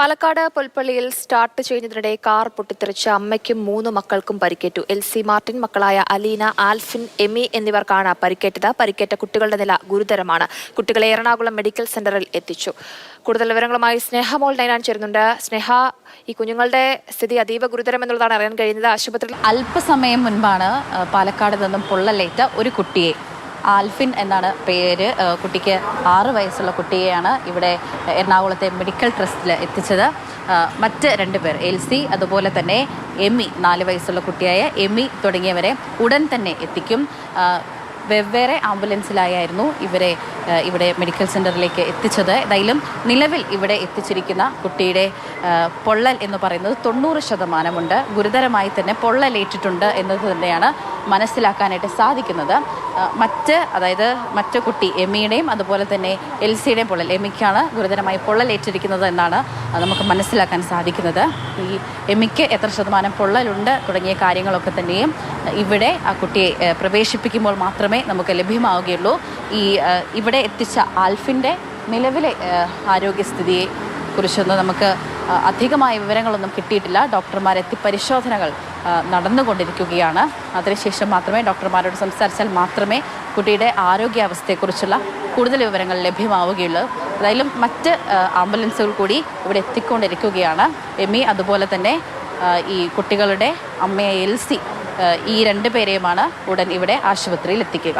പാലക്കാട് പുൽപ്പള്ളിയിൽ സ്റ്റാർട്ട് ചെയ്യുന്നതിനിടെ കാർ പൊട്ടിത്തെറിച്ച് അമ്മയ്ക്കും മൂന്ന് മക്കൾക്കും പരിക്കേറ്റു. എൽ സി മാർട്ടിൻ മക്കളായ അലീന ആൽഫിൻ എമി എന്നിവർക്കാണ് പരിക്കേറ്റത്. പരിക്കേറ്റ കുട്ടികളുടെ നില ഗുരുതരമാണ്. കുട്ടികളെ എറണാകുളം മെഡിക്കൽ സെന്ററിൽ എത്തിച്ചു. കൂടുതൽ വിവരങ്ങളുമായി സ്നേഹ മോൾ നൈനാൻ ചേരുന്നുണ്ട്. സ്നേഹ ഈ കുഞ്ഞുങ്ങളുടെ സ്ഥിതി അതീവ ഗുരുതരം എന്നുള്ളതാണ് അറിയാൻ കഴിയുന്നത്. ആശുപത്രിയിൽ അല്പസമയം മുൻപാണ് പാലക്കാട് നിന്നും പൊള്ളലേറ്റ ഒരു കുട്ടിയെ ആൽഫിൻ എന്നാണ് പേര്. കുട്ടിക്ക് ആറ് വയസ്സുള്ള കുട്ടിയെയാണ് ഇവിടെ എറണാകുളത്തെ മെഡിക്കൽ ട്രസ്റ്റിൽ എത്തിച്ചത്. മറ്റ് രണ്ട് പേർ എൽ സി അതുപോലെ തന്നെ എമ്മി നാല് വയസ്സുള്ള കുട്ടിയായ എമ്മി തുടങ്ങിയവരെ ഉടൻ തന്നെ എത്തിക്കും. വെവ്വേറെ ആംബുലൻസിലായിരുന്നു ഇവരെ ഇവിടെ മെഡിക്കൽ സെന്ററിലേക്ക് എത്തിച്ചത്. ഏതായാലും നിലവിൽ ഇവിടെ എത്തിച്ചിരിക്കുന്ന കുട്ടിയുടെ പൊള്ളൽ എന്ന് പറയുന്നത് തൊണ്ണൂറ് ശതമാനമുണ്ട്. ഗുരുതരമായി തന്നെ പൊള്ളലേറ്റിട്ടുണ്ട് എന്നത് തന്നെയാണ് മനസ്സിലാക്കാനായിട്ട് സാധിക്കുന്നത്. മറ്റ് അതായത് മറ്റ് കുട്ടി എമ്മിയുടെയും അതുപോലെ തന്നെ എൽ സിയുടെയും പൊള്ളൽ. എമ്മിക്കാണ് ഗുരുതരമായി പൊള്ളലേറ്റിരിക്കുന്നത് എന്നാണ് നമുക്ക് മനസ്സിലാക്കാൻ സാധിക്കുന്നത്. ഈ എമ്മിക്ക് എത്ര ശതമാനം പൊള്ളലുണ്ട് തുടങ്ങിയ കാര്യങ്ങളൊക്കെ തന്നെയും ഇവിടെ ആ കുട്ടിയെ പ്രവേശിപ്പിക്കുമ്പോൾ മാത്രമേ നമുക്ക് ലഭ്യമാവുകയുള്ളൂ. ഈ ഇവിടെ എത്തിച്ച ആൽഫിന്റെ നിലവിലെ ആരോഗ്യസ്ഥിതിയെ കുറിച്ചൊന്ന് നമുക്ക് അധികമായ വിവരങ്ങളൊന്നും കിട്ടിയിട്ടില്ല. ഡോക്ടർമാർ എത്തി പരിശോധനകൾ ആ, നടന്നുകൊണ്ടിരിക്കുകയാണ്. അതിനുശേഷം മാത്രമേ ഡോക്ടർമാരോട് സംസാരിച്ചാൽ മാത്രമേ കുട്ടിയുടെ ആരോഗ്യാവസ്ഥയെക്കുറിച്ചുള്ള കൂടുതൽ വിവരങ്ങൾ ലഭ്യമാവുകയുള്ളൂ. ഏതായാലും മറ്റ് ആംബുലൻസുകൾ കൂടി ഇവിടെ എത്തിക്കൊണ്ടിരിക്കുകയാണ്. എമി അതുപോലെ തന്നെ ഈ കുട്ടികളുടെ അമ്മയെ എൽസി ഈ രണ്ട് പേരെയുമാണ് ഉടൻ ഇവിടെ ആശുപത്രിയിൽ എത്തിക്കുക.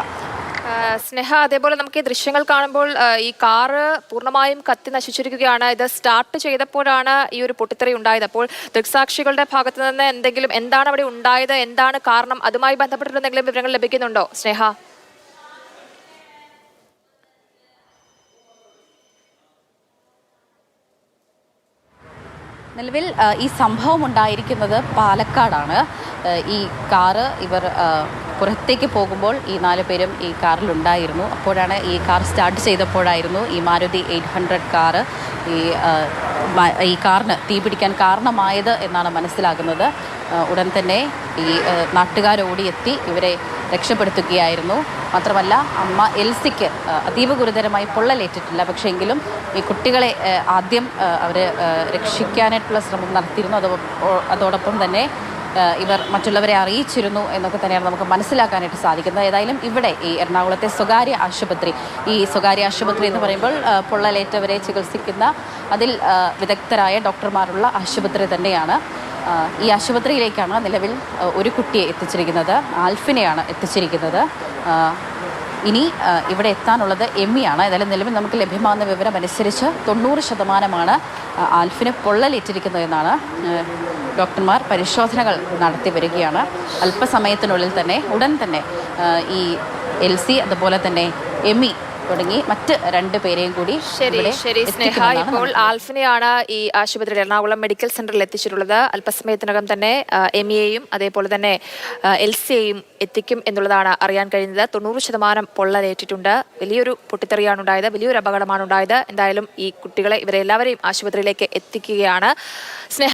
സ്നേഹ അതേപോലെ നമുക്ക് ഈ ദൃശ്യങ്ങൾ കാണുമ്പോൾ ഈ കാറ് പൂർണമായും കത്തി നശിച്ചിരിക്കുകയാണ്. ഇത് സ്റ്റാർട്ട് ചെയ്തപ്പോഴാണ് ഈ ഒരു പൊട്ടിത്തെറി ഉണ്ടായത്. അപ്പോൾ ദൃക്സാക്ഷികളുടെ ഭാഗത്ത് നിന്ന് എന്തെങ്കിലും എന്താണ് അവിടെ ഉണ്ടായത്? എന്താണ് കാരണം? അതുമായി ബന്ധപ്പെട്ടിട്ട് എന്തെങ്കിലും വിവരങ്ങൾ ലഭിക്കുന്നുണ്ടോ? സ്നേഹ. നിലവിൽ ഈ സംഭവം ഉണ്ടായിരിക്കുന്നത് പാലക്കാടാണ്. ഈ കാറ് ഇവർ പുറത്തേക്ക് പോകുമ്പോൾ ഈ നാല് പേരും ഈ കാറിലുണ്ടായിരുന്നു. അപ്പോഴാണ് ഈ കാർ സ്റ്റാർട്ട് ചെയ്തപ്പോഴായിരുന്നു ഈ മാരുതി എയ്റ്റ് ഹൺഡ്രഡ് കാറ് ഈ ഈ കാറിന് തീപിടിക്കാൻ കാരണമായത് എന്നാണ് മനസ്സിലാകുന്നത്. ഉടൻ തന്നെ ഈ ഓടിയെത്തി ഇവരെ രക്ഷപ്പെടുത്തുകയായിരുന്നു. മാത്രമല്ല അമ്മ എൽസിക്ക് അതീവ ഗുരുതരമായി പൊള്ളലേറ്റിട്ടില്ല. പക്ഷേ എങ്കിലും ഈ കുട്ടികളെ ആദ്യം അവർ രക്ഷിക്കാനായിട്ടുള്ള ശ്രമം നടത്തിയിരുന്നു. അതോ അതോടൊപ്പം തന്നെ ഇവർ മറ്റുള്ളവരെ അറിയിച്ചിരുന്നു എന്നൊക്കെ തന്നെയാണ് നമുക്ക് മനസ്സിലാക്കാനായിട്ട് സാധിക്കുന്നത്. ഏതായാലും ഇവിടെ ഈ എറണാകുളത്തെ സ്വകാര്യ ആശുപത്രി ഈ സ്വകാര്യ ആശുപത്രി എന്ന് പറയുമ്പോൾ പൊള്ളലേറ്റവരെ ചികിത്സിക്കുന്ന അതിൽ വിദഗ്ധരായ ഡോക്ടർമാരുള്ള ആശുപത്രി തന്നെയാണ്. ഈ ആശുപത്രിയിലേക്കാണ് നിലവിൽ ഒരു കുട്ടിയെ എത്തിച്ചിരിക്കുന്നത്. ആൽഫിനെയാണ് എത്തിച്ചിരിക്കുന്നത്. ഇനി ഇവിടെ എത്താനുള്ളത് എമ്മിയാണ്. ഏതായാലും നിലവിൽ നമുക്ക് ലഭ്യമാകുന്ന വിവരം അനുസരിച്ച് തൊണ്ണൂറ് ശതമാനമാണ് ആൽഫിനെ പൊള്ളലേറ്റിരിക്കുന്നതെന്നാണ് ഡോക്ടർമാർ പരിശോധനകൾ നടത്തി വരികയാണ്. അല്പസമയത്തിനുള്ളിൽ തന്നെ ഉടൻ തന്നെ ഈ എൽ സി അതുപോലെ തന്നെ എമ്മി തുടങ്ങി മറ്റ് രണ്ട് പേരെയും കൂടി ശരി ശരി സ്നേഹ. ഇപ്പോൾ ആൽഫിനെയാണ് ഈ ആശുപത്രിയിൽ എറണാകുളം മെഡിക്കൽ സെന്ററിൽ എത്തിച്ചിട്ടുള്ളത്. അല്പസമയത്തിനകം തന്നെ എം എമിയെയും അതേപോലെ തന്നെ എൽ എൽസിയെയും എത്തിക്കും എന്നുള്ളതാണ് അറിയാൻ കഴിയുന്നത്. തൊണ്ണൂറ് ശതമാനം പൊള്ളലേറ്റിട്ടുണ്ട്. വലിയൊരു പൊട്ടിത്തെറിയാണ് ഉണ്ടായത് വലിയൊരു അപകടമാണ് ഉണ്ടായത്. എന്തായാലും ഈ കുട്ടികളെ ഇവരെല്ലാവരെയും ആശുപത്രിയിലേക്ക് എത്തിക്കുകയാണ്. സ്നേഹ